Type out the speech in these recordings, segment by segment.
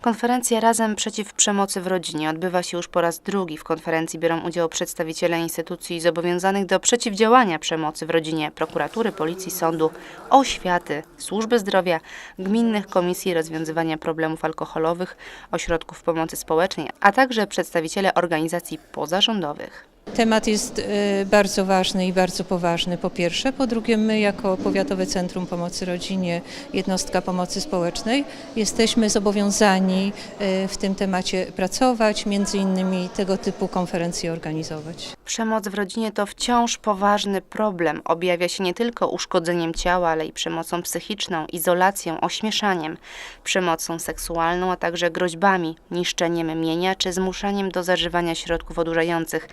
Konferencja Razem przeciw przemocy w rodzinie odbywa się już po raz drugi. W konferencji biorą udział przedstawiciele instytucji zobowiązanych do przeciwdziałania przemocy w rodzinie, prokuratury, policji, sądu, oświaty, służby zdrowia, gminnych komisji rozwiązywania problemów alkoholowych, ośrodków pomocy społecznej, a także przedstawiciele organizacji pozarządowych. Temat jest e, bardzo ważny i bardzo poważny, po pierwsze. Po drugie, my jako Powiatowe Centrum Pomocy Rodzinie, jednostka pomocy społecznej, jesteśmy zobowiązani e, w tym temacie pracować, między innymi tego typu konferencje organizować. Przemoc w rodzinie to wciąż poważny problem. Objawia się nie tylko uszkodzeniem ciała, ale i przemocą psychiczną, izolacją, ośmieszaniem, przemocą seksualną, a także groźbami, niszczeniem mienia czy zmuszaniem do zażywania środków odurzających.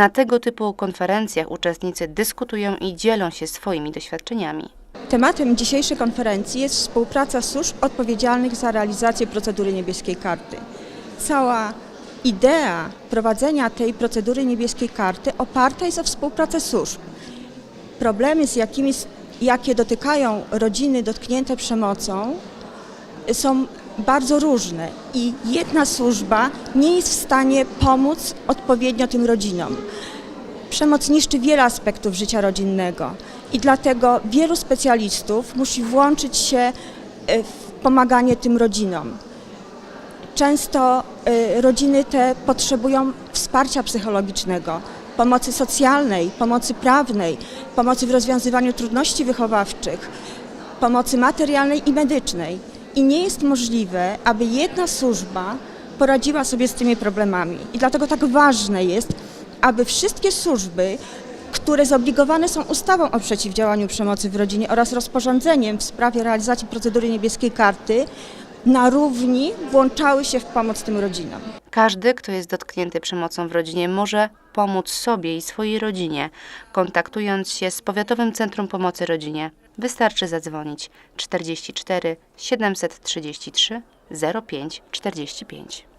Na tego typu konferencjach uczestnicy dyskutują i dzielą się swoimi doświadczeniami. Tematem dzisiejszej konferencji jest współpraca służb odpowiedzialnych za realizację procedury niebieskiej karty. Cała idea prowadzenia tej procedury niebieskiej karty oparta jest o współpracę służb. Problemy, z jakimi, jakie dotykają rodziny dotknięte przemocą, są bardzo różne i jedna służba nie jest w stanie pomóc odpowiednio tym rodzinom. Przemoc niszczy wiele aspektów życia rodzinnego i dlatego wielu specjalistów musi włączyć się e, w pomaganie tym rodzinom. Często e, rodziny te potrzebują wsparcia psychologicznego, pomocy socjalnej, pomocy prawnej, pomocy w rozwiązywaniu trudności wychowawczych, pomocy materialnej i medycznej. I nie jest możliwe, aby jedna służba poradziła sobie z tymi problemami. I dlatego tak ważne jest, aby wszystkie służby, które zobligowane są ustawą o przeciwdziałaniu przemocy w rodzinie oraz rozporządzeniem w sprawie realizacji procedury niebieskiej karty, na równi włączały się w pomoc tym rodzinom. Każdy, kto jest dotknięty przemocą w rodzinie, może pomóc sobie i swojej rodzinie, kontaktując się z Powiatowym Centrum Pomocy Rodzinie. Wystarczy zadzwonić 44 733 05 45.